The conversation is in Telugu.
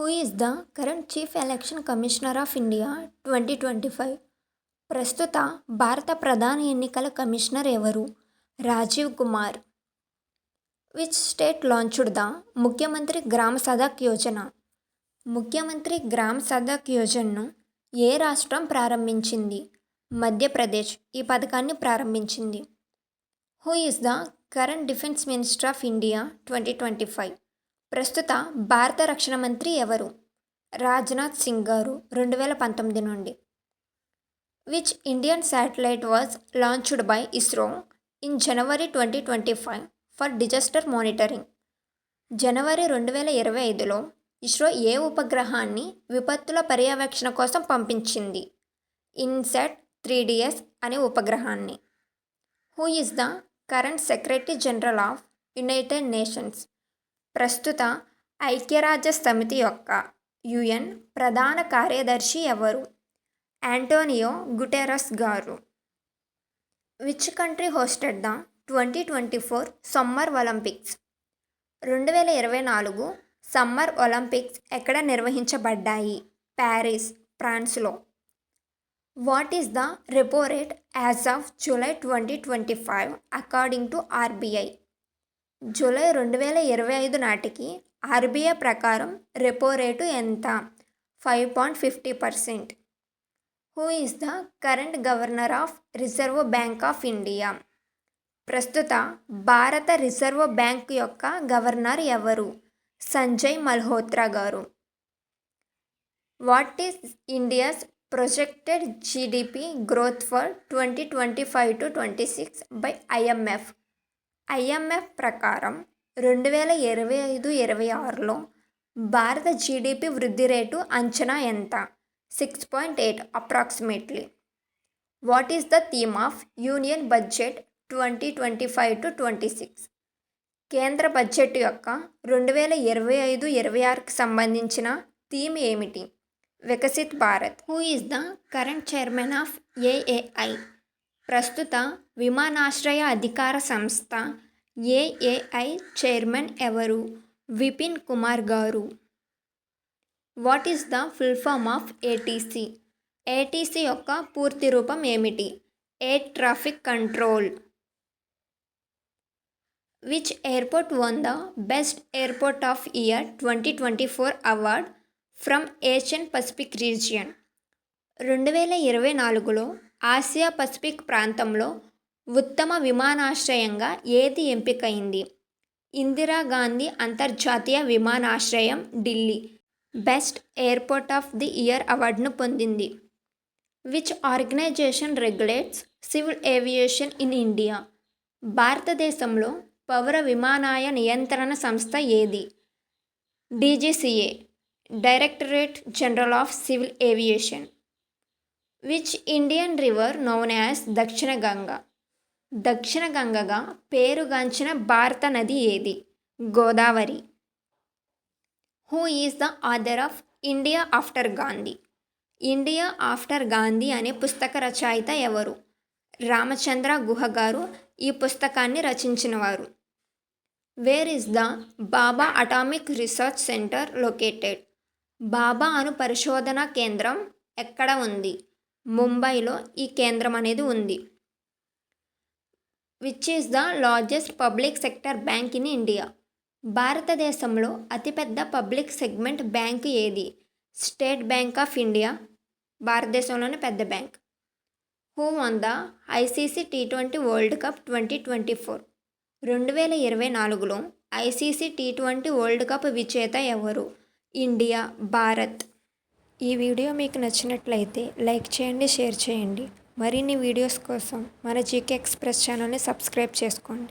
Who is the current chief election commissioner of India twenty twenty five ప్రస్తుత భారత ప్రధాన ఎన్నికల కమిషనర్ ఎవరు? Rajiv Kumar. Which state launched the Mukhyamantri Gram Sadak Yojana? ముఖ్యమంత్రి గ్రామ సదక్ యోజనను ఏ రాష్ట్రం ప్రారంభించింది? మధ్యప్రదేశ్ ఈ పథకాన్ని ప్రారంభించింది. Who is the current defence minister of India twenty twenty five ప్రస్తుత భారత రక్షణ మంత్రి ఎవరు? రాజ్నాథ్ సింగ్ గారు రెండు వేల పంతొమ్మిది నుండి. Which Indian satellite was launched by ISRO in January twenty twenty five for disaster monitoring. జనవరి రెండు వేల ఇరవై ఐదులో ఇస్రో ఏ ఉపగ్రహాన్ని విపత్తుల పర్యవేక్షణ కోసం పంపించింది? ఇన్సెట్ త్రీ డిఎస్ అనే ఉపగ్రహాన్ని. Who is the current secretary general of United Nations? ప్రస్తుత ఐక్యరాజ్య సమితి యొక్క యుఎన్ ప్రధాన కార్యదర్శి ఎవరు? యాంటోనియో గుటెరస్ గారు. Which country hosted the twenty twenty four summer Olympics? రెండు వేల ఇరవై నాలుగు సమ్మర్ ఒలింపిక్స్ ఎక్కడ నిర్వహించబడ్డాయి? ప్యారిస్ ఫ్రాన్స్లో. What is the repo rate as of July twenty twenty five according to RBI? July రెండు వేల ఇరవై ఐదు నాటికి ఆర్బీఐ ప్రకారం రెపో రేటు ఎంత? Five point fifty percent. Who is the current governor of Reserve Bank of India? ప్రస్తుత భారత రిజర్వ్ బ్యాంక్ యొక్క గవర్నర్ ఎవరు? సంజయ్ మల్హోత్రా గారు. What is India's projected GDP growth for twenty twenty five to twenty six by IMF IMF ప్రకారం రెండు వేల ఇరవై ఐదు ఇరవై ఆరులో భారత జీడిపి వృద్ధి రేటు అంచనా ఎంత? Six point eight approximately. What is the theme of union budget twenty twenty five to twenty six? కేంద్ర బడ్జెట్ యొక్క రెండు వేల ఇరవై ఐదు ఇరవై ఆరుకి సంబంధించిన థీమ్ ఏమిటి? Viksit Bharat. Who is the current chairman of AAI ప్రస్తుత విమానాశ్రయ అధికార సంస్థ ఏఏఐ చైర్మన్ ఎవరు? విపిన్ కుమార్ గారు. What is the full form of ATC ATC యొక్క పూర్తి రూపం ఏమిటి? Air traffic control? Which airport won the best airport of year twenty twenty four award from Asian Pacific region రెండు వేల ఇరవై నాలుగులో ఆసియా పసిఫిక్ ప్రాంతంలో ఉత్తమ విమానాశ్రయంగా ఏది ఎంపికైంది? ఇందిరాగాంధీ అంతర్జాతీయ విమానాశ్రయం Delhi. Best airport of the year అవార్డును పొందింది. Which organisation regulates civil aviation in India? భారతదేశంలో పౌర విమానాయ నియంత్రణ సంస్థ ఏది? DGCA directorate general of civil aviation. Which Indian river known as Dakshina Ganga. దక్షిణ గంగగా పేరుగాంచిన భారత నది ఏది? Godavari. Who is the author of India after Gandhi India after Gandhi అనే పుస్తక రచయిత ఎవరు? రామచంద్ర గుహ గారు ఈ పుస్తకాన్ని రచించినవారు. Where is the Bhabha atomic research centre located Bhabha అను పరిశోధన కేంద్రం ఎక్కడ ఉంది? ముంబైలో ఈ కేంద్రం అనేది ఉంది. Which is the largest public sector bank in India భారతదేశంలో అతిపెద్ద పబ్లిక్ సెగ్మెంట్ బ్యాంక్ ఏది? స్టేట్ బ్యాంక్ ఆఫ్ ఇండియా భారతదేశంలోని పెద్ద bank who won the ICC T twenty world cup twenty twenty four రెండు వేల ఇరవై నాలుగులో ICC T twenty world cup విజేత ఎవరు? ఇండియా భారత్ ఈ వీడియో మీకు నచ్చినట్లయితే లైక్ చేయండి షేర్ చేయండి. మరిన్ని వీడియోస్ కోసం మన జీకే ఎక్స్ప్రెస్ ఛానల్ని సబ్స్క్రైబ్ చేసుకోండి.